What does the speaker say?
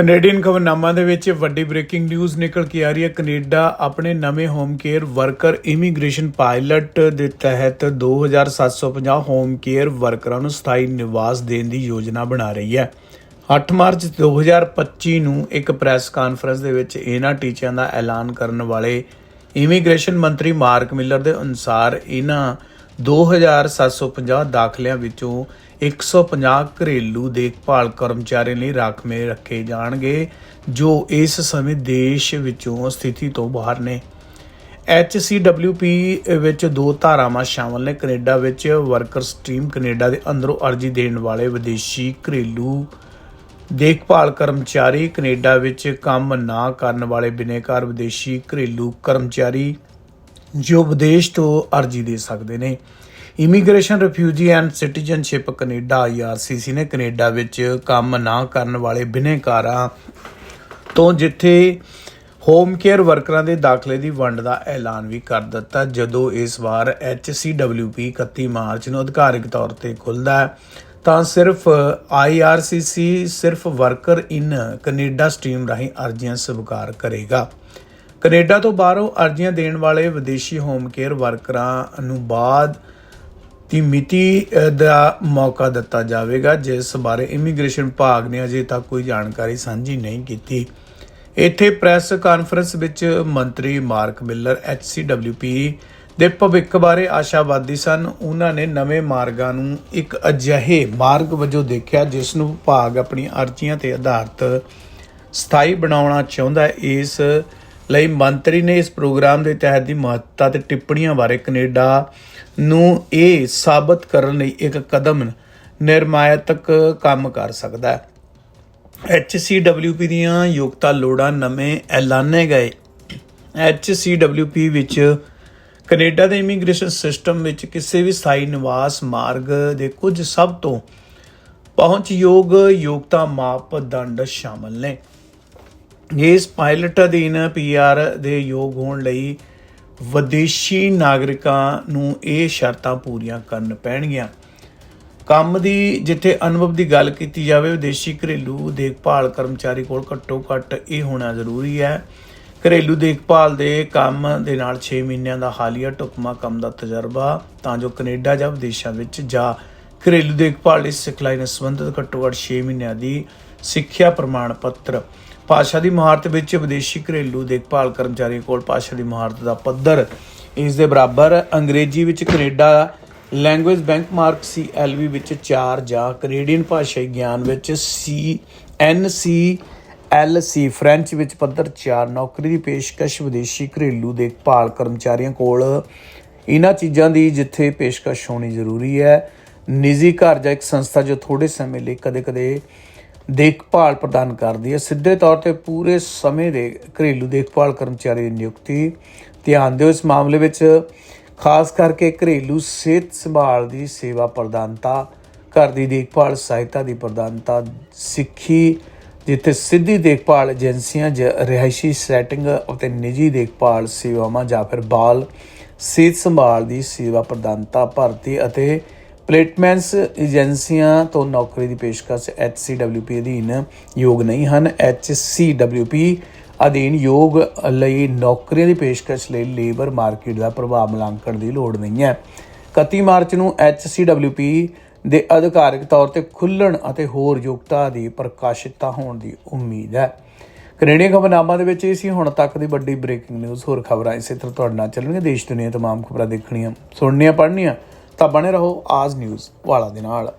Canadian ਖਬਰਨਾਮਾ ਦੇ ਵਿੱਚ ਵੱਡੀ ਬ੍ਰੇਕਿੰਗ ਨਿਊਜ਼ ਨਿਕਲ ਕੇ ਆ ਰਹੀ ਹੈ। ਕੈਨੇਡਾ ਆਪਣੇ ਨਵੇਂ home care worker immigration pilot ਦੇ ਤਹਿਤ 2750 ਹੋਮ ਕੇਅਰ ਵਰਕਰਾਂ ਨੂੰ ਸਥਾਈ ਨਿਵਾਸ ਦੇਣ ਦੀ ਯੋਜਨਾ ਬਣਾ ਰਹੀ ਹੈ। 8 ਮਾਰਚ 2025 ਨੂੰ ਇੱਕ ਪ੍ਰੈਸ ਕਾਨਫਰੰਸ ਦੇ ਵਿੱਚ ਇਹਨਾਂ ਟੀਚਿਆਂ ਦਾ ਐਲਾਨ ਕਰਨ ਵਾਲੇ ਇਮੀਗ੍ਰੇਸ਼ਨ ਮੰਤਰੀ ਮਾਰਕ ਮਿਲਰ ਦੇ ਅਨੁਸਾਰ ਇਹਨਾਂ 2750 ਦਾਖਲਿਆਂ ਵਿੱਚੋਂ 150 ਘਰੇਲੂ ਦੇਖਭਾਲ ਕਰਮਚਾਰੀਆਂ ਲਈ ਰਾਖਵੇਂ ਰੱਖੇ ਜਾਣਗੇ, ਜੋ ਇਸ ਸਮੇਂ ਦੇਸ਼ ਵਿੱਚੋਂ ਸਥਿਤੀ ਤੋਂ ਬਾਹਰ ਨੇ। HCWP ਵਿੱਚ ਦੋ ਧਾਰਾਵਾਂ ਸ਼ਾਮਲ ਨੇ। ਕੈਨੇਡਾ ਵਿੱਚ ਵਰਕਰ ਸਟ੍ਰੀਮ ਕੈਨੇਡਾ ਦੇ ਅੰਦਰੋਂ ਅਰਜ਼ੀ ਦੇਣ ਵਾਲੇ ਵਿਦੇਸ਼ੀ ਘਰੇਲੂ ਦੇਖਭਾਲ ਕਰਮਚਾਰੀ ਕੈਨੇਡਾ ਵਿੱਚ ਕੰਮ ਨਾ ਕਰਨ ਵਾਲੇ ਬਿਨੇਕਾਰ ਵਿਦੇਸ਼ੀ ਘਰੇਲੂ ਕਰਮਚਾਰੀ ਜੋ ਵਿਦੇਸ਼ ਤੋਂ ਅਰਜ਼ੀ ਦੇ ਸਕਦੇ ਨੇ। Immigration refugee and citizenship Canada IRCC ਨੇ ਕੈਨੇਡਾ ਵਿੱਚ ਕੰਮ ਨਾ ਕਰਨ ਵਾਲੇ ਬਿਨੇਕਾਰਾਂ ਤੋਂ ਜਿੱਥੇ ਹੋਮ ਕੇਅਰ ਵਰਕਰਾਂ ਦੇ ਦਾਖਲੇ ਦੀ ਵੰਡ ਦਾ ਐਲਾਨ ਵੀ ਕਰ ਦਿੱਤਾ, ਜਦੋਂ ਇਸ ਵਾਰ HCWP 31 ਮਾਰਚ ਨੂੰ ਅਧਿਕਾਰਿਕ ਤੌਰ ਤੇ ਖੁੱਲਦਾ ਹੈ। ਤਾਂ ਸਿਰਫ IRCC ਸਿਰਫ ਵਰਕਰ ਇਨ ਕੈਨੇਡਾ ਸਟ੍ਰੀਮ ਰਾਹੀਂ ਅਰਜ਼ੀਆਂ ਸਵੀਕਾਰ ਕਰੇਗਾ। ਕੈਨੇਡਾ ਤੋਂ ਬਾਹਰੋਂ ਅਰਜ਼ੀਆਂ ਦੇਣ ਵਾਲੇ ਵਿਦੇਸ਼ੀ ਹੋਮ ਕੇਅਰ ਵਰਕਰਾਂ ਨੂੰ ਬਾਅਦ ਦੀ ਮਿਤੀ ਦਾ ਮੌਕਾ ਦਿੱਤਾ ਜਾਵੇਗਾ, ਜਿਸ ਬਾਰੇ ਇਮੀਗ੍ਰੇਸ਼ਨ ਵਿਭਾਗ ਨੇ ਅਜੇ ਤੱਕ ਕੋਈ ਜਾਣਕਾਰੀ ਸਾਂਝੀ ਨਹੀਂ ਕੀਤੀ। ਇੱਥੇ ਪ੍ਰੈਸ ਕਾਨਫਰੰਸ ਵਿੱਚ ਮੰਤਰੀ ਮਾਰਕ ਮਿਲਰ HCWP ਦੇ ਭਵਿੱਖ ਬਾਰੇ ਆਸ਼ਾਵਾਦੀ ਸਨ। ਉਹਨਾਂ ਨੇ ਨਵੇਂ ਮਾਰਗਾਂ ਨੂੰ ਇੱਕ ਅਜਿਹੇ ਮਾਰਗ ਵਜੋਂ ਦੇਖਿਆ, ਜਿਸ ਨੂੰ ਵਿਭਾਗ ਆਪਣੀਆਂ ਅਰਜ਼ੀਆਂ ਤੇ ਆਧਾਰਿਤ ਸਥਾਈ ਬਣਾਉਣਾ ਚਾਹੁੰਦਾ ਹੈ। ਇਸ ਲਈ ਮੰਤਰੀ ਨੇ ਇਸ ਪ੍ਰੋਗਰਾਮ ਦੇ ਤਹਿਤ ਦੀ ਮਹੱਤਤਾ ਤੇ ਟਿੱਪਣੀਆਂ ਬਾਰੇ ਕੈਨੇਡਾ ਨੂੰ ਇਹ ਸਾਬਤ ਕਰਨ ਲਈ ਇੱਕ ਕਦਮ ਨਿਰਮਾਇਤਕ ਕੰਮ ਕਰ ਸਕਦਾ ਹੈ। HCWP ਦੀਆਂ ਯੋਗਤਾ ਲੋੜਾਂ ਨਵੇਂ ਐਲਾਨੇ ਗਏ। HCWP ਵਿੱਚ ਕੈਨੇਡਾ ਦੇ ਇਮੀਗ੍ਰੇਸ਼ਨ ਸਿਸਟਮ ਵਿੱਚ ਕਿਸੇ ਵੀ ਸਥਾਈ ਨਿਵਾਸ ਮਾਰਗ ਦੇ ਕੁਝ ਸਭ ਤੋਂ ਪਹੁੰਚਯੋਗ ਯੋਗਤਾ ਮਾਪਦੰਡ ਸ਼ਾਮਲ ਨੇ। ਇਸ ਪਾਇਲਟ ਅਧੀਨ ਪੀਆਰ ਦੇ ਯੋਗ ਹੋਣ ਲਈ ਵਿਦੇਸ਼ੀ ਨਾਗਰਿਕਾਂ ਨੂੰ ਇਹ ਸ਼ਰਤਾਂ ਪੂਰੀਆਂ ਕਰਨ ਪੈਣਗੀਆਂ। ਕੰਮ ਦੀ ਜਿੱਥੇ ਅਨੁਭਵ ਦੀ ਗੱਲ ਕੀਤੀ ਜਾਵੇ, ਵਿਦੇਸ਼ੀ ਘਰੇਲੂ ਦੇਖਭਾਲ ਕਰਮਚਾਰੀ ਕੋਲ ਘੱਟੋ ਘੱਟ ਇਹ ਹੋਣਾ ਜ਼ਰੂਰੀ ਹੈ। ਘਰੇਲੂ ਦੇਖਭਾਲ ਦੇ ਕੰਮ ਦੇ ਨਾਲ 6 ਮਹੀਨਿਆਂ ਦਾ ਹਾਲੀਆ ਢੁਕਮਾ ਕੰਮ ਦਾ ਤਜਰਬਾ, ਤਾਂ ਜੋ ਕੈਨੇਡਾ ਜਾਂ ਵਿਦੇਸ਼ਾਂ ਵਿੱਚ ਜਾਂ ਘਰੇਲੂ ਦੇਖਭਾਲ ਦੀ ਸਿਖਲਾਈ ਨਾਲ ਸੰਬੰਧਿਤ ਘੱਟੋ ਘੱਟ 6 ਮਹੀਨਿਆਂ ਦੀ ਸਿੱਖਿਆ ਪ੍ਰਮਾਣ ਪੱਤਰ ਭਾਸ਼ਾ ਦੀ ਮਹਾਰਤ ਵਿੱਚ ਵਿਦੇਸ਼ੀ ਘਰੇਲੂ ਦੇਖਭਾਲ ਕਰਮਚਾਰੀਆਂ ਕੋਲ ਭਾਸ਼ਾ ਦੀ ਮਹਾਰਤ ਦਾ ਪੱਧਰ ਇਸ ਦੇ ਬਰਾਬਰ ਅੰਗਰੇਜ਼ੀ ਵਿੱਚ ਕੈਨੇਡਾ ਲੈਂਗੁਏਜ ਬੈਂਚਮਾਰਕ CLV ਵਿੱਚ 4 ਜਾਂ ਕੈਨੇਡੀਅਨ ਭਾਸ਼ਾਈ ਗਿਆਨ ਵਿੱਚ C NCLC ਫ੍ਰੈਂਚ ਵਿੱਚ ਪੱਧਰ 4 ਨੌਕਰੀ ਦੀ ਪੇਸ਼ਕਸ਼, ਵਿਦੇਸ਼ੀ ਘਰੇਲੂ ਦੇਖਭਾਲ ਕਰਮਚਾਰੀਆਂ ਕੋਲ। ਇਹਨਾਂ ਚੀਜ਼ਾਂ ਦੀ ਜਿੱਥੇ ਪੇਸ਼ਕਸ਼ ਹੋਣੀ ਜ਼ਰੂਰੀ ਹੈ। ਨਿੱਜੀ ਘਰ ਜਾਂ ਇੱਕ ਸੰਸਥਾ ਜੋ ਥੋੜੇ ਸਮੇਂ ਲਈ ਕਦੇ-ਕਦੇ ਦੇਖਭਾਲ ਪ੍ਰਦਾਨ ਕਰਦੀ ਹੈ। ਸਿੱਧੇ ਤੌਰ ਤੇ ਪੂਰੇ ਸਮੇਂ ਦੇ ਘਰੇਲੂ ਦੇਖਭਾਲ ਕਰਮਚਾਰੀ ਦੀ ਨਿਯੁਕਤੀ। ਧਿਆਨ ਦਿਓ ਇਸ ਮਾਮਲੇ ਵਿੱਚ, ਖਾਸ ਕਰਕੇ ਘਰੇਲੂ ਸਿਹਤ ਸੰਭਾਲ ਦੀ ਸੇਵਾ ਪ੍ਰਦਾਨਤਾ, ਘਰ ਦੀ ਦੇਖਭਾਲ ਸਹਾਇਤਾ ਦੀ ਪ੍ਰਦਾਨਤਾ ਸਿੱਖੀ, ਜਿੱਥੇ ਸਿੱਧੀ ਦੇਖਭਾਲ ਏਜੰਸੀਆਂ ਜ ਰਿਹਾਇਸ਼ੀ ਸੈਟਿੰਗ ਅਤੇ ਨਿੱਜੀ ਦੇਖਭਾਲ ਸੇਵਾਵਾਂ ਜਾਂ ਫਿਰ ਬਾਲ ਸਿਹਤ ਸੰਭਾਲ ਦੀ ਸੇਵਾ ਪ੍ਰਦਾਨਤਾ ਭਰਤੀ ਅਤੇ ਪਲੇਟਮੈਂਟਸ ਏਜੰਸੀਆਂ ਤੋਂ ਨੌਕਰੀ ਦੀ ਪੇਸ਼ਕਸ਼ HCWP ਅਧੀਨ ਯੋਗ ਨਹੀਂ ਹਨ। HCWP ਅਧੀਨ ਯੋਗ ਲਈ ਨੌਕਰੀਆਂ ਦੀ ਪੇਸ਼ਕਸ਼ ਲਈ ਲੇਬਰ ਮਾਰਕੀਟ ਦਾ ਪ੍ਰਭਾਵ ਮੁਲਾਂਕਣ ਦੀ ਲੋੜ ਨਹੀਂ ਹੈ। 31 ਮਾਰਚ ਨੂੰ HCWP ਦੇ ਅਧਿਕਾਰਿਕ ਤੌਰ ਤੇ ਖੁੱਲਣ ਅਤੇ ਹੋਰ ਯੋਗਤਾ ਦੀ ਪ੍ਰਕਾਸ਼ਿਤਤਾ ਹੋਣ ਦੀ ਉਮੀਦ ਹੈ। ਕੈਨੇਡੀਅਨ ਖਬਰਨਾਮਾ ਦੇ ਵਿੱਚ ਇਹ ਸੀ, ਹੁਣ ਤੱਕ ਦੀ ਵੱਡੀ ਬ੍ਰੇਕਿੰਗ ਨਿਊਜ਼ ਹੋਰ ਖਬਰਾਂ ਇਸੇ ਤਰ੍ਹਾਂ ਤੁਹਾਡੇ ਨਾਲ ਚੱਲਣਗੀਆਂ। ਦੇਸ਼ ਦੁਨੀਆ ਤਮਾਮ ਖਬਰਾਂ ਦੇਖਣੀਆਂ, ਸੁਣਨੀਆਂ, ਪੜ੍ਹਨੀਆਂ। ਤਾਂ ਬਣੇ ਰਹੋ ਆਜ ਨਿਊਜ਼ ਵਾਲਾ ਦੇ ਨਾਲ।